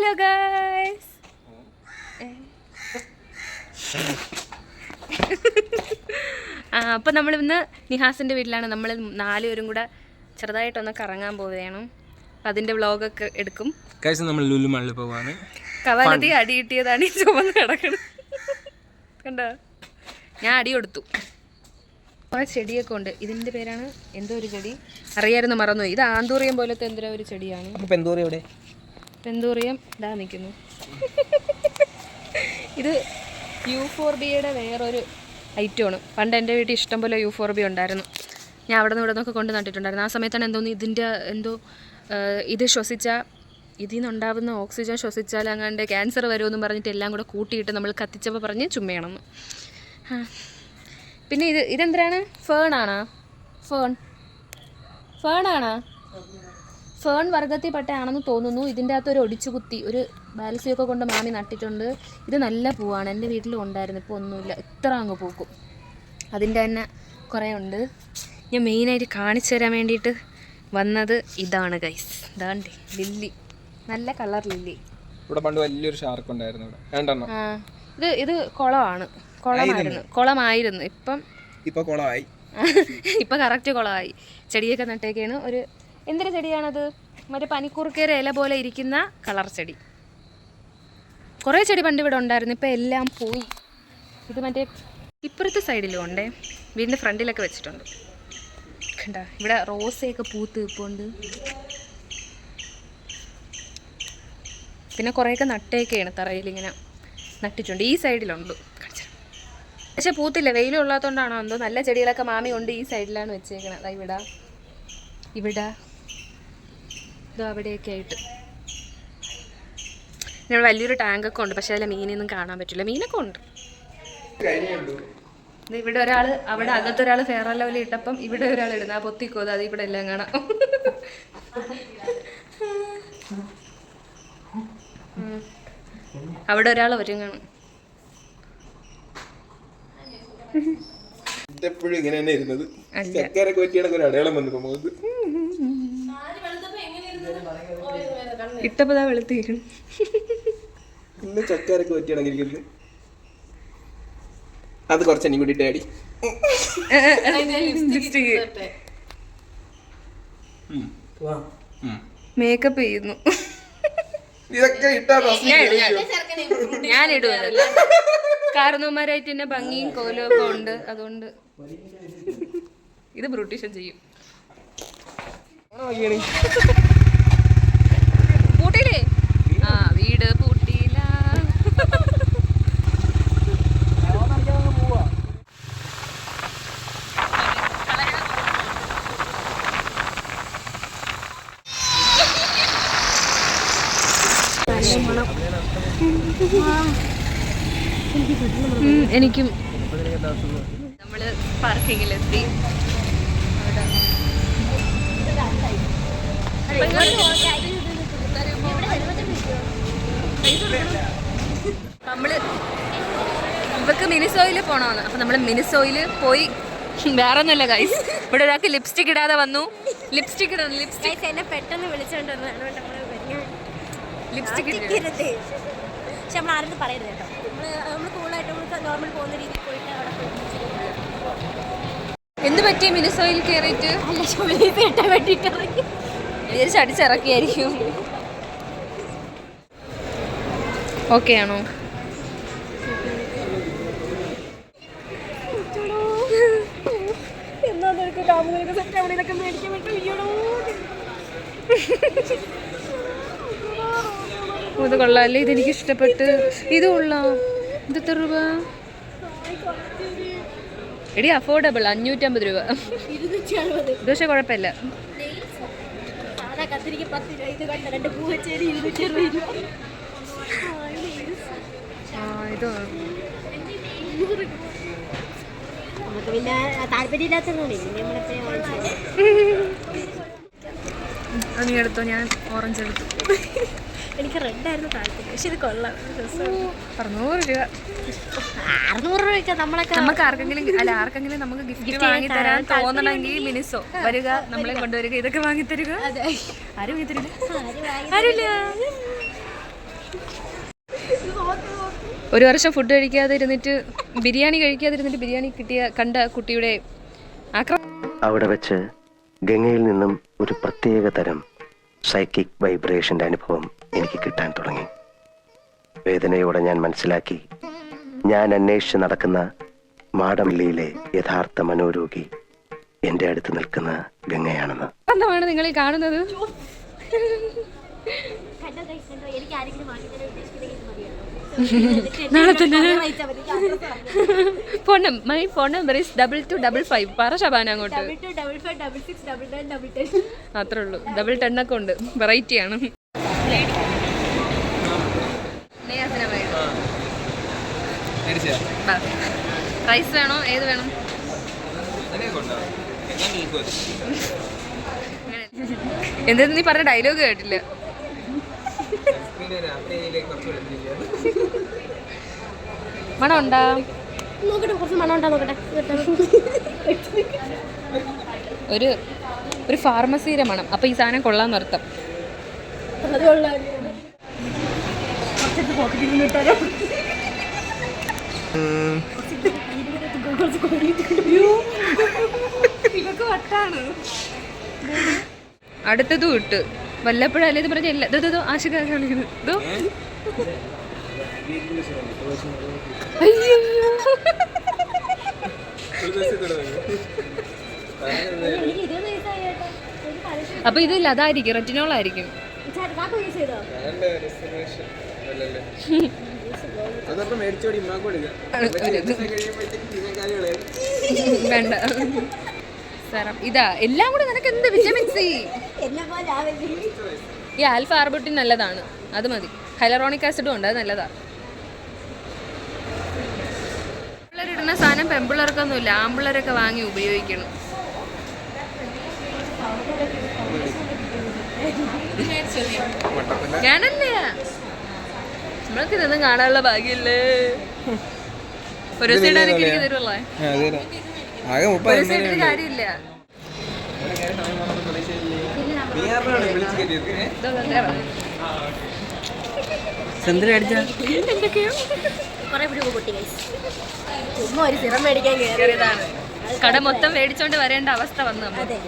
Hello guys ആ അപ്പം നമ്മളിന്ന് നിഹാസിന്റെ വീട്ടിലാണ്. നമ്മൾ നാലുപേരും കൂടെ ചെറുതായിട്ടൊന്ന് കറങ്ങാൻ പോവുകയാണ്. അതിന്റെ വ്ളോഗൊക്കെ എടുക്കും. കഴിച്ച് നമ്മൾ ലുലു മള്ളിൽ പോവാണ്. കവാലതി അടി കിട്ടിയതാണ് ഈ ചുവന്ന് കിടക്കണത്. കണ്ടോ? ഞാൻ അടി കൊടുത്തു. ആ ചെടിയൊക്കെ ഉണ്ട്. ഇതിന്റെ പേരാണ് എന്തോ ഒരു ചെടി. അറിയായിരുന്നു മറന്നു ഇത് ആന്തൂറിയം പോലത്തെ എന്തോ ഒരു ചെടിയാണ്. അപ്പോൾ എവിടെ? പെന്തൂറിയം ഇതാ നിൽക്കുന്നു. ഇത് യൂഫോർബിയയുടെ വേറൊരു ഐറ്റമാണ്. പണ്ട് എന്റെ വീട്ടിൽ ഇഷ്ടംപോലെ യൂഫോർബിയ ഉണ്ടായിരുന്നു. ഞാൻ അവിടെ നിന്ന് ഇവിടെ നിന്നൊക്കെ കൊണ്ട് നട്ടിട്ടുണ്ടായിരുന്നു. ആ സമയത്താണ് എന്തോന്ന് ഇതിന്റെ എന്തോ ഇത് ശ്വസിച്ചാൽ ഇതിൽ നിന്നുണ്ടാവുന്ന ഓക്സിജൻ ശ്വസിച്ചാൽ അങ്ങാണ്ട് ക്യാൻസർ വരുമെന്നും പറഞ്ഞിട്ട് എല്ലാം കൂടെ കൂട്ടിയിട്ട് നമ്മൾ കത്തിച്ചപ്പോൾ പറഞ്ഞ് ചുമ്മയണമെന്ന് പിന്നെ ഇത് ഇതെന്തിനാണ്? ഫേണാണോ ഫേൺ. ഫേണാണോ ഫേൺ വർഗത്തിൽപ്പെട്ടയാണെന്ന് തോന്നുന്നു. ഇതിന്റെ അകത്ത് ഒരു ഒടിച്ചു കുത്തി ഒരു ബാലസിയൊക്കെ കൊണ്ട് മാമി നട്ടിട്ടുണ്ട്. ഇത് നല്ല പൂവാണ്. എന്റെ വീട്ടിലും ഉണ്ടായിരുന്നു. ഇപ്പോൾ ഒന്നുമില്ല. ഇത്ര അങ്ങ് പൂക്കും. അതിന്റെ തന്നെ കുറേ ഉണ്ട്. ഞാൻ മെയിനായിട്ട് കാണിച്ചു തരാൻ വേണ്ടിയിട്ട് വന്നത് ഇതാണ് ഗൈസ് ഇതാണ്ട് ലില്ലി. നല്ല കളർ ലില്ലി. ഇവിടെ പണ്ട് വലിയൊരു ഷാർക്ക് ഉണ്ടായിരുന്നു ഇവിടെ. ആ ഇത് ഇത് കുളമാണ്. കുളമായിരുന്നു. കുളമായിരുന്നു. ഇപ്പം ഇപ്പൊ കുളമായി. ഇപ്പം കറക്റ്റ് കുളമായി. ചെടിയൊക്കെ നട്ടേക്കാണ് ഒരു എന്തൊരു ചെടിയാണത്? മറ്റേ പനിക്കൂർക്കയുടെ ഇല പോലെ ഇരിക്കുന്ന കളർ ചെടി. കുറേ ചെടി പണ്ട് ഇവിടെ ഉണ്ടായിരുന്നു ഇപ്പം എല്ലാം പോയി. ഇത് മറ്റേ ഇപ്പുറത്തെ സൈഡിലും ഉണ്ടേ വീടിന്റെ ഫ്രണ്ടിലൊക്കെ വെച്ചിട്ടുണ്ട്. കണ്ട ഇവിടെ റോസയൊക്കെ പൂത്ത് നിൽപ്പുണ്ട് പിന്നെ കുറേയൊക്കെ നട്ടയൊക്കെയാണ് തറയിൽ ഇങ്ങനെ നട്ടിട്ടുണ്ട്. ഈ സൈഡിലുണ്ട്. പക്ഷെ പൂത്തില്ല വെയിലുള്ളതുകൊണ്ടാണോ എന്തോ നല്ല ചെടികളൊക്കെ മാമി ഉണ്ട് ഈ സൈഡിലാണ് വെച്ചേക്കണത് അതാ ഇവിടെ ഇവിടെ ഇതോ അവിടെയൊക്കെ ആയിട്ട്. ഞങ്ങൾ വലിയൊരു ടാങ്ക് ഒക്കെ ഉണ്ട് പക്ഷെ അതിലെ മീനൊന്നും കാണാൻ പറ്റില്ല. മീനൊക്കെ ഉണ്ട്. ഇവിടെ ഒരാൾ അവിടെ അകത്തൊരാൾ ഫെയർ ലെവലിൽ ഇട്ടപ്പം ഇവിടെ ഒരാൾ ഇടുന്ന. ആ പൊത്തിക്കോ അത് ഇവിടെ എല്ലാം കാണാം. അവിടെ ഒരാൾ കാണും ഇതെപ്പോഴും ഇങ്ങനെ തന്നെ ഇരുന്നത്. ചക്കാരൊക്കെ പറ്റിയാണ് ഒരു അടയാളം വന്നു മുഖത്ത്. ഇട്ടപ്പോ ദാ വെളുത്തിരിക്കണം ഇന്ന് ചക്കാരൊക്കെ പറ്റിയാണ് അത് കുറച്ച് എന്നെ കൂടി ഡാഡി മേക്കപ്പ് ചെയ്യുന്നു. ഇതൊക്കെ ഇട്ടാ ഞാൻ കാരണവന്മാരായിട്ട് തന്നെ ഭംഗിയും കോലും ഒക്കെ ഉണ്ട്. അതുകൊണ്ട് ഇത് ബ്രൂട്ടീഷൻ ചെയ്യും പൂട്ടിയില്ലേ ആ വീട് പൂട്ടിയില്ല. എനിക്കും. നമ്മൾ പാർക്കിങ്ങിലെത്തി. അവിടെ. നമ്മൾ ഇവക്ക് മിനിസോയിൽ പോണോന്ന്. അപ്പൊ നമ്മൾ മിനിസോയിൽ പോയി. വേറെ ഒന്നുമില്ല ഗൈസ് ഇവിടെ ഒരാൾക്ക് ലിപ്സ്റ്റിക് ഇടാതെ വന്നു. ലിപ്സ്റ്റിക് ഇടണം ലിപ്സ്റ്റിക് എന്നെ പെട്ടെന്ന് വിളിച്ചോണ്ട് ലിപ്സ്റ്റിക്. പക്ഷെ നമ്മൾ ആരും പറയരുത് കേട്ടോ. നമ്മൾ കൂളായിട്ട് നമ്മൾ നോർമൽ പോകുന്ന രീതിയിൽ പോയിട്ട് അവിടെ എന്ത് പറ്റി മിനിസോയിൽ കയറിയിട്ട് അല്ല ചുമലി കെട്ടാൻ വേണ്ടിയിട്ട് ഇറങ്ങി. വിചാരിച്ച് അടിച്ചിറക്കിയായിരിക്കും ഓക്കെ ആണോ എന്നാ നിനക്ക് കാമുകനൊക്കെ സെറ്റ് അവിടെ ഇതൊക്കെ മേടിക്കാൻ പറ്റും ആണോ ഇത് കൊള്ളാല്ലേ? ഇതെനിക്ക് ഇഷ്ടപ്പെട്ട്. ഇത് കൊള്ളാം. ഇത് എത്ര രൂപ? എടി അഫോർഡബിൾ അഞ്ഞൂറ്റമ്പത് രൂപ. ദോശ കുഴപ്പമില്ല. കത്തിരിക്ക് പത്ത് രൂപ? ഇത് കണ്ട രണ്ട് പൂവച്ചേരി ഇരുന്നൂറ്റി അറുപത് രൂപ ആ, ഇത് nails. ആ ഇത് നമുക്ക് പിന്നെ താല്പര്യമില്ലാത്തതുകൊണ്ട് നീ എടുത്തോ ഞാൻ ഓറഞ്ച് എടുത്തു. എനിക്ക് റെഡ് ആയിരുന്നു താല്പര്യം. പക്ഷെ ഇത് കൊള്ളാം. അറുന്നൂറ് രൂപ. അറുന്നൂറ് രൂപയ്ക്ക് നമ്മളൊക്കെ നമുക്ക് ആർക്കെങ്കിലും അല്ല ആർക്കെങ്കിലും നമുക്ക് ഗിഫ്റ്റ് വാങ്ങി തരാൻ തോന്നണമെങ്കിൽ മിനിസോ. വരിക നമ്മളെ കൊണ്ടുവരിക ഇതൊക്കെ വാങ്ങി തരിക ആരും വാങ്ങി തരില്ല ആരുമില്ല. ഒരു വർഷം ഫുഡ് കഴിക്കാതെ ഇരുന്നിട്ട് ബിരിയാണി കഴിക്കാതെ കഴിക്കാതിരുന്നിട്ട് ബിരിയാണി കിട്ടിയ കണ്ട കുട്ടിയുടെ അവിടെ വെച്ച് ഗംഗയിൽ നിന്നും ഒരു പ്രത്യേക തരം സൈക്കിക് വൈബ്രേഷന്റെ അനുഭവം എനിക്ക് കിട്ടാൻ തുടങ്ങി. വേദനയോടെ ഞാൻ മനസ്സിലാക്കി ഞാൻ അന്വേഷിച്ച് നടക്കുന്ന മാടമല്ലിയിലെ യഥാർത്ഥ മനോരോഗി എന്റെ അടുത്ത് നിൽക്കുന്ന ഗംഗയാണെന്ന്. എന്താണ് നിങ്ങൾ ഈ കാണുന്നത് എനിക്ക് ആരെങ്കിലും നാളെ തന്നെ. Phone my phone number is double two double five പറ ശബാന അങ്ങോട്ട്. അത്രേ ഉള്ളൂ. ഡബിൾ ടെൻ ഒക്കെ ഉണ്ട്. വെറൈറ്റി ആണ്. റൈസ് വേണോ? ഏത് വേണം? എന്തെന്ന് നീ പറഞ്ഞ ഡയലോഗ് കേട്ടില്ല. മണം ഉണ്ടാ നോക്കട്ടെ കുറച്ച് മണം ഉണ്ടാ നോക്കട്ടെ? ഒരു ഒരു ഫാർമസിയുടെ മണം. അപ്പൊ ഈ സാധനം കൊള്ളാന്ന് അർത്ഥം. അത് കൊള്ളാം. കുറച്ചെടുത്ത് പോക്കറ്റിൽ നിന്ന് ഇട്ടാലോ? കുറച്ച് കോരിയിട്ട് ഇതൊക്കെ വട്ടാണ്. അടുത്തതും ഇട്ട്. വല്ലപ്പോഴല്ലേ ഇത് പറഞ്ഞ ഇല്ല ഇത് ഇത് ആശിക കാണിക്കുന്നത് ഇതോ അപ്പൊ ഇത് അതായിരിക്കും റെറ്റിനോൾ ആയിരിക്കും വേണ്ട. സാറം ഇതാ എല്ലാം കൂടെ നിനക്ക് എന്ത് വിറ്റമിൻ സി ഈ ആൽഫ ആർബുട്ടിൻ നല്ലതാണ്. അത് മതി. ഹൈലറോണിക് ആസിഡും ഉണ്ട് അത് നല്ലതാണ് പിള്ളേരിടുന്ന സാധനം പെമ്പിള്ളേർക്കൊന്നുമില്ല ആമ്പിള്ളേരൊക്കെ വാങ്ങി ഉപയോഗിക്കണം ഞാനല്ലേ? നമ്മൾക്ക് ഇതൊന്നും കാണാനുള്ള ഭാഗ്യല്ലേ ഒരു എനിക്ക് തരുമല്ലേ കാര്യമില്ല. എന്താ എന്തൊക്കെയോ? കുറെ രൂപ പൊട്ടി. ചുമ്മാ ഒരു സിറം മേടിക്കാൻ കയറി കയറിയതാണ് കട മൊത്തം മേടിച്ചോണ്ട് വരേണ്ട അവസ്ഥ വന്നു അതെ.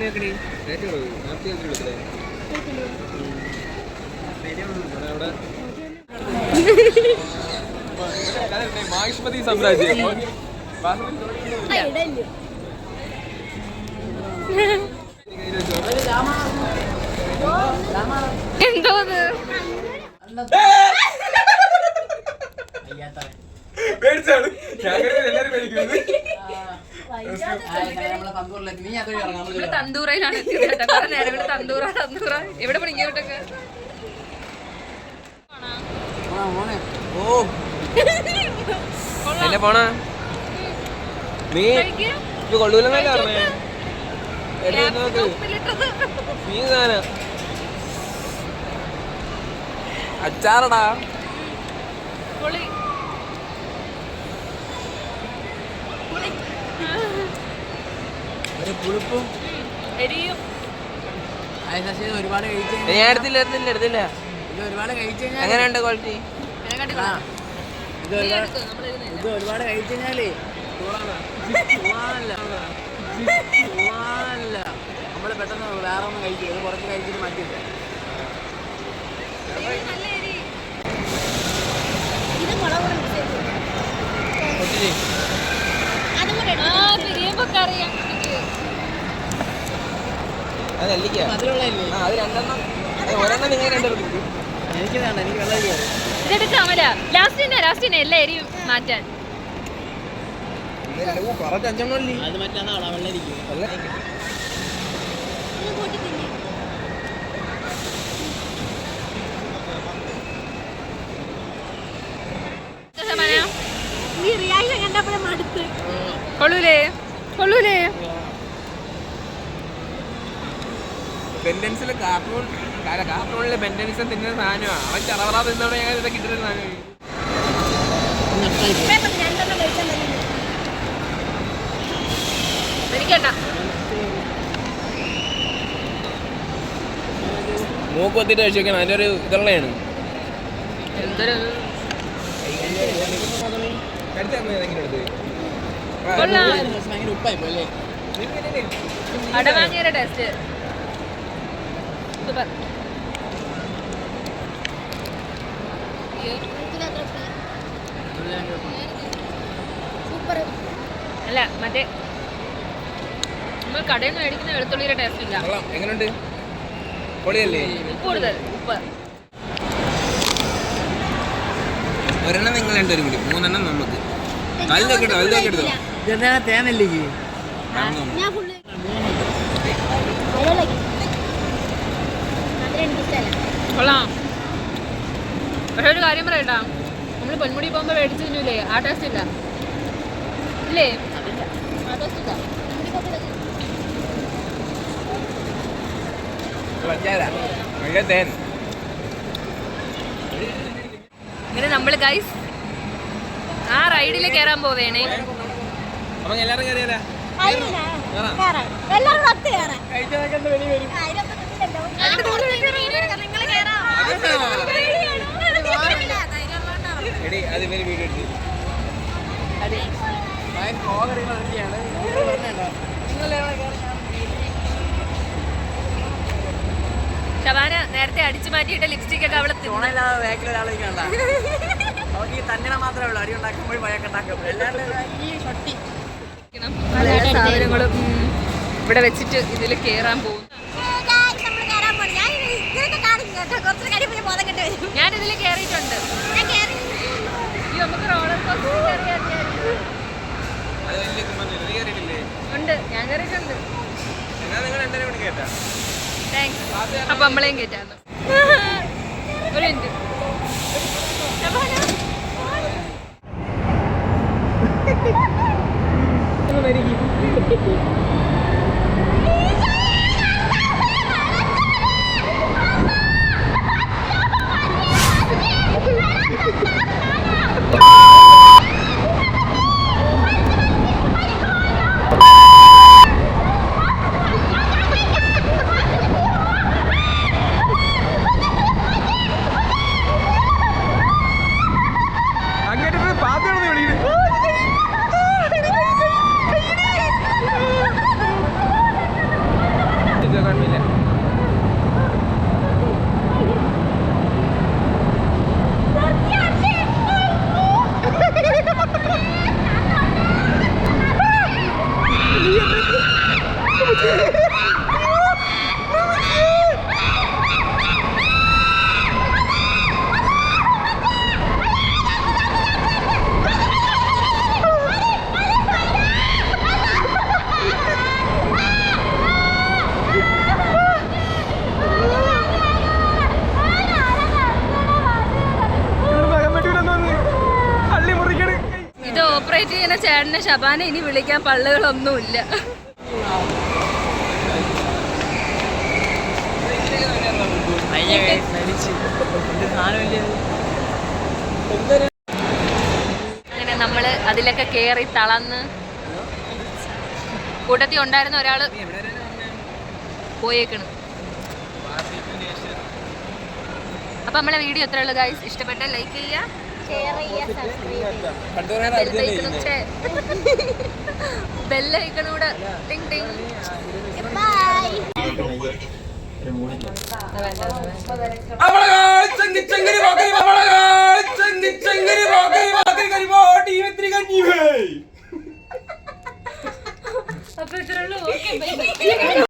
വെക്കടി. റേറ്റ് കുറവ്. നാപ്പത്തി അഞ്ച് വെളുത്തുള്ളി. അവിടെ അവിടെ മാഹിഷ്മതി സാമ്രാജ്യം ആ, ഇടല്ലേ എന്തോ ഇത്? പേടിച്ചാണ് ഞാൻ കരുതി എല്ലാവരും പേടിക്കുന്നത് ഇവിടെ തന്തൂറയിലാണ് എത്തിയത് കേട്ടോ. കുറെ നേരം ഇവിടെ തന്തൂറ തന്തൂറ. എവിടെ പണി നീ ഇത് കൊള്ളൂലെന്നല്ലേ പറഞ്ഞേ? നീ സാധനം അച്ചാറടാ. പൊളി. പുളിപ്പും എരിയും. ശശി ഒരുപാട് കഴിച്ചു ഞാൻ എടുത്തില്ല എടുത്തില്ല എടുത്തില്ല. ഇത് ഒരുപാട് കഴിച്ചു കഴിഞ്ഞാൽ എങ്ങനെയുണ്ട് ക്വാളിറ്റി? ഇത് ഒരുപാട് ഇത് ഒരുപാട് കഴിച്ചു കഴിഞ്ഞാലേ നമ്മൾ പെട്ടെന്ന് വേറെ ഒന്നും കഴിക്കും ഇത് കുറച്ച് കഴിച്ചിട്ട് മാറ്റി ഇത് മുളക് കൂടെ mix ചെയ്ത് ഒത്തിരി. അതും കൂടെ ആ പിരിയുമ്പൊക്കെ അറിയാം അത് നെല്ലിക്ക ആ അത് രണ്ടെണ്ണം. ഒരെണ്ണം നിങ്ങൾ രണ്ടെണ്ണം എനിക്ക് വേണ്ട എനിക്ക് വെള്ളം കയറി ലാസ്റ്റ് അമല ലാസ്റ്റ് ലാസ്റ്റിനെ എല്ലാ എരിയും മാറ്റാൻ. അത് മറ്റാന്നാളാ വെള്ളം ഇരിക്കും ഇത് കൂട്ടി തിന്നെ ഈ റിയാക്ഷൻ കണ്ടപ്പോഴേ മടുത്ത് കൊള്ളൂലേ കൊള്ളൂലേ ബെൻഡൻസിൽ കാർട്ടൂൺ കാർട്ടൂണിൽ ബെൻഡൻസ് തിന്നുന്ന സാധനമാണ് അവൻ ചറവറ തിന്നോടെ ഞങ്ങൾ ഇതൊക്കെ കിട്ടുന്ന സാധനം. മൂക്ക് കൊത്തിട്ട് കഴിച്ചു നോക്കണം അതിന്റെ ഒരു ഇതുള്ളതാണ്. എന്തൊരു ഉപ്പായി പോലെ അടവാങ്ങിയുടെ ടേസ്റ്റ് സൂപ്പർ സൂപ്പർ അല്ല മറ്റേ നമ്മൾ കടയിൽ നിന്ന് മേടിക്കുന്ന വെളുത്തുള്ളിയുടെ ടേസ്റ്റ് ഇല്ല. എങ്ങനെയുണ്ട് പൊളിയല്ലേ? കൂടുതൽ ഉപ്പ്. ഒരെണ്ണം നിങ്ങൾ രണ്ടുപേരും കൂടി മൂന്നെണ്ണം നമുക്ക് കല്ലൊക്കെ എടുത്തോ കല്ലൊക്കെ ഇതെന്താ തേനല്ലേ കൊള്ളാം. പക്ഷെ ഒരു കാര്യം പറയട്ടാ. നമ്മൾ പൊന്മുടി പോകുമ്പോൾ മേടിച്ചു തിന്നൂലേ? ആ ടേസ്റ്റ് ഇല്ല. ഇല്ലേ? ആ ടേസ്റ്റ് ഇല്ല. ഇങ്ങനെ നമ്മൾ ഗൈസ് ആ റൈഡിൽ കയറാൻ പോവേണേ. എല്ലാരും എല്ലാവരും കയറിയാലാ എല്ലാവരും പത്ത് കയറാം കഴിച്ചതൊക്കെ വെളി വരും എടി അത് ഇവർ വീഡിയോ എടുത്ത്. ശബാന നേരത്തെ അടിച്ചു മാറ്റിയിട്ട് ലിപ്സ്റ്റിക് ഒക്കെ അവളെ തുണയില്ലാതെ ബാക്കിൽ ഒരാളെ കണ്ട? അവർക്ക് ഈ തന്നെ മാത്രമേ ഉള്ളൂ. അടി ഉണ്ടാക്കുമ്പോൾ വഴക്കുണ്ടാക്കും എല്ലാവരും ഈ ഷൊട്ടി. സാധനങ്ങളും ഇവിടെ വെച്ചിട്ട് ഇതിൽ കയറാൻ പോകും ഞാൻ ഇതിൽ കയറിയിട്ടുണ്ട് ഈ നമുക്ക് റോളർ കോസ്റ്റർ ഉണ്ട് ഞാൻ കയറിയിട്ടുണ്ട് കേട്ടാ അപ്പൊ നമ്മളെയും കയറ്റാന്ന് ഒരു മിനിറ്റ് അങ്ങോട്ട് ഓപ്പറേറ്റ് ചെയ്യുന്ന ചേട്ടനെ ശബാന ഇനി വിളിക്കാൻ പള്ളുകളൊന്നുമില്ല. അങ്ങനെ നമ്മൾ അതിലൊക്കെ കേറി തളന്ന്. കൂട്ടത്തിൽ ഉണ്ടായിരുന്ന ഒരാൾ പോയേക്കണ്. അപ്പൊ നമ്മളെ വീഡിയോ എത്ര ഉള്ളു ഗൈസ് ഇഷ്ടപ്പെട്ട ലൈക്ക് ചെയ്യുക. ബെല്ലൈക്കണൂടെ ടിങ് ടിങ് ചങ്കി ചങ്കരി വാക്കരി ചങ്കി ചങ്കരി വാക്കരി വാക്കരി കരിമോ ടീമിത്രി കഞ്ഞി. അപ്പൊ ഇത്രയുള്ളൂ ഓക്കെ